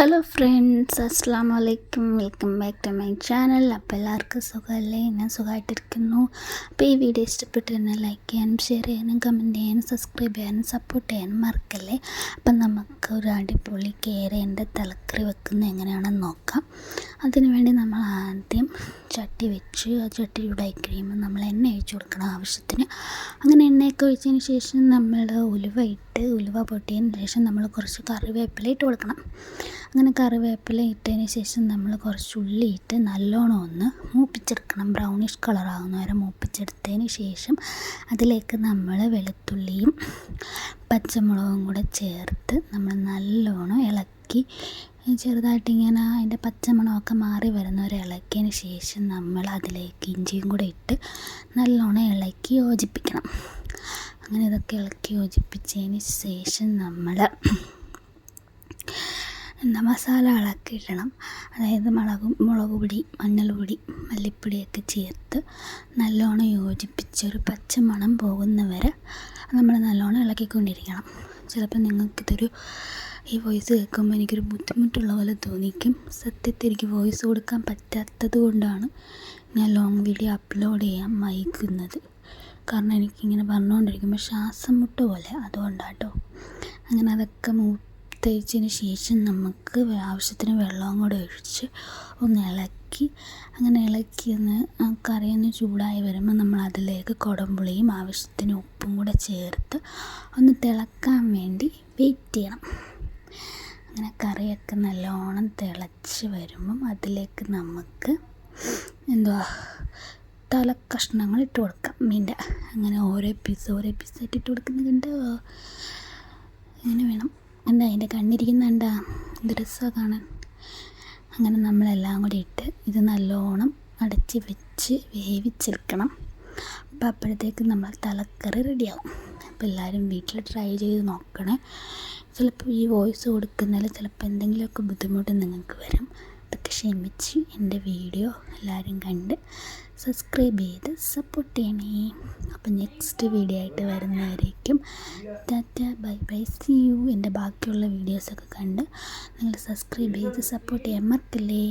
Hello friends അസ്സാം വലൈക്കും welcome back to my channel അപ്പോൾ എല്ലാവർക്കും സുഖമല്ലേ? ഞാൻ സുഖമായിട്ടിരിക്കുന്നു. അപ്പോൾ ഈ വീഡിയോ ഇഷ്ടപ്പെട്ട് തന്നെ ലൈക്ക് ചെയ്യാനും ഷെയർ ചെയ്യാനും കമന്റ് ചെയ്യാനും സബ്സ്ക്രൈബ് ചെയ്യാനും സപ്പോർട്ട് ചെയ്യാനും മറക്കല്ലേ? അപ്പം നമുക്ക് ഒരു അടിപൊളി കേരേന്റെ തലക്കറി വെക്കുന്നത് എങ്ങനെയാണെന്ന് നോക്കാം. അതിനുവേണ്ടി നമ്മൾ ആദ്യം ചട്ടി വെച്ച് ആ ചട്ടി ചൂടായി കഴിയുമ്പോൾ നമ്മൾ എണ്ണ ഒഴിച്ച് കൊടുക്കണം ആവശ്യത്തിന്. അങ്ങനെ എണ്ണയൊക്കെ ഒഴിച്ചതിന് ശേഷം നമ്മൾ ഉലുവ ഇട്ട് ഉലുവ പൊട്ടിയതിന് ശേഷം നമ്മൾ കുറച്ച് കറിവേപ്പില ഇട്ട് കൊടുക്കണം. അങ്ങനെ കറിവേപ്പില ഇട്ടതിന് ശേഷം നമ്മൾ കുറച്ച് ഉള്ളി ഇട്ട് നല്ലോണം ഒന്ന് മൂപ്പിച്ചെടുക്കണം. ബ്രൗണിഷ് കളറാകുന്ന വരെ മൂപ്പിച്ചെടുത്തതിന് ശേഷം അതിലേക്ക് നമ്മൾ വെളുത്തുള്ളിയും പച്ചമുളകും കൂടെ ചേർത്ത് നമ്മൾ നല്ലോണം ഇളക്കി ചെറുതായിട്ട് ഇങ്ങനെ അതിന്റെ പച്ചമണമൊക്കെ മാറി വരുന്ന ഒരു ഇളക്കിയതിന് ശേഷം നമ്മൾ അതിലേക്ക് ഇഞ്ചിയും കൂടെ ഇട്ട് നല്ലോണം ഇളക്കി യോജിപ്പിക്കണം. അങ്ങനെ ഇതൊക്കെ ഇളക്കി യോജിപ്പിച്ചതിന് ശേഷം നമ്മൾ എന്താ മസാലകളൊക്കെ ഇടണം. അതായത് മുളകും മുളക് പൊടി മഞ്ഞൾപ്പൊടി മല്ലിപ്പൊടിയൊക്കെ ചേർത്ത് നല്ലോണം യോജിപ്പിച്ചൊരു പച്ചമണം പോകുന്നവരെ നമ്മൾ നല്ലോണം ഇളക്കിക്കൊണ്ടിരിക്കണം. ചിലപ്പോൾ നിങ്ങൾക്കിതൊരു ഈ വോയിസ് കേൾക്കുമ്പോൾ എനിക്കൊരു ബുദ്ധിമുട്ടുള്ള പോലെ തോന്നിക്കും. സത്യത്തിൽ എനിക്ക് വോയിസ് കൊടുക്കാൻ പറ്റാത്തത് കൊണ്ടാണ് ഞാൻ ലോങ് വീഡിയോ അപ്ലോഡ് ചെയ്യാൻ വൈകുന്നത് കാരണം എനിക്കിങ്ങനെ പറഞ്ഞുകൊണ്ടിരിക്കുമ്പോൾ ശ്വാസം മുട്ട പോലെ അതുകൊണ്ടാട്ടോ. അങ്ങനെ അതൊക്കെ മൂ തേച്ചതിന് ശേഷം നമുക്ക് ആവശ്യത്തിന് വെള്ളവും കൂടെ ഒഴിച്ച് ഒന്ന് ഇളക്കി. അങ്ങനെ ഇളക്കി ഒന്ന് കറി ഒന്ന് ചൂടായി വരുമ്പോൾ നമ്മൾ അതിലേക്ക് കുടംപുളിയും ആവശ്യത്തിന് ഉപ്പും കൂടെ ചേർത്ത് ഒന്ന് തിളക്കാൻ വേണ്ടി വെയിറ്റ് ചെയ്യണം. അങ്ങനെ കറിയൊക്കെ നല്ലോണം തിളച്ച് വരുമ്പം അതിലേക്ക് നമുക്ക് എന്തുവാ തലക്കഷ്ണങ്ങൾ ഇട്ട് കൊടുക്കാം. മീന്റെ അങ്ങനെ ഓരോ പീസ് ഓരോ പീസായിട്ട് ഇട്ട് കൊടുക്കുന്നുണ്ട്. അങ്ങനെ വേണം. എന്താ അതിന്റെ കണ്ണിരിക്കുന്ന എന്താ ഇത് രസമാണ് കാണാൻ. അങ്ങനെ നമ്മളെല്ലാം കൂടി ഇട്ട് ഇത് നല്ലോണം അടച്ച് വെച്ച് വേവിച്ചെടുക്കണം അപ്പം അപ്പോഴത്തേക്ക് നമ്മൾ തലക്കറി റെഡിയാവും. അപ്പോൾ എല്ലാവരും വീട്ടിൽ ട്രൈ ചെയ്ത് നോക്കണേ. ചിലപ്പോൾ ഈ വോയിസ് കൊടുക്കുന്നതിൽ ചിലപ്പോൾ എന്തെങ്കിലുമൊക്കെ ബുദ്ധിമുട്ട് നിങ്ങൾക്ക് വരും. അതൊക്കെ ക്ഷമിച്ച് എന്റെ വീഡിയോ എല്ലാവരും കണ്ട് സബ്സ്ക്രൈബ് ചെയ്ത് സപ്പോർട്ട് ചെയ്യണേ. അപ്പം നെക്സ്റ്റ് വീഡിയോ ആയിട്ട് വരുന്നവരേക്കും tata bye bye see you എന്റെ ബാക്കിയുള്ള വീഡിയോസൊക്കെ കണ്ട് നിങ്ങൾ സബ്സ്ക്രൈബ് ചെയ്ത് സപ്പോർട്ട് ചെയ്യാൻ മറക്കല്ലേ.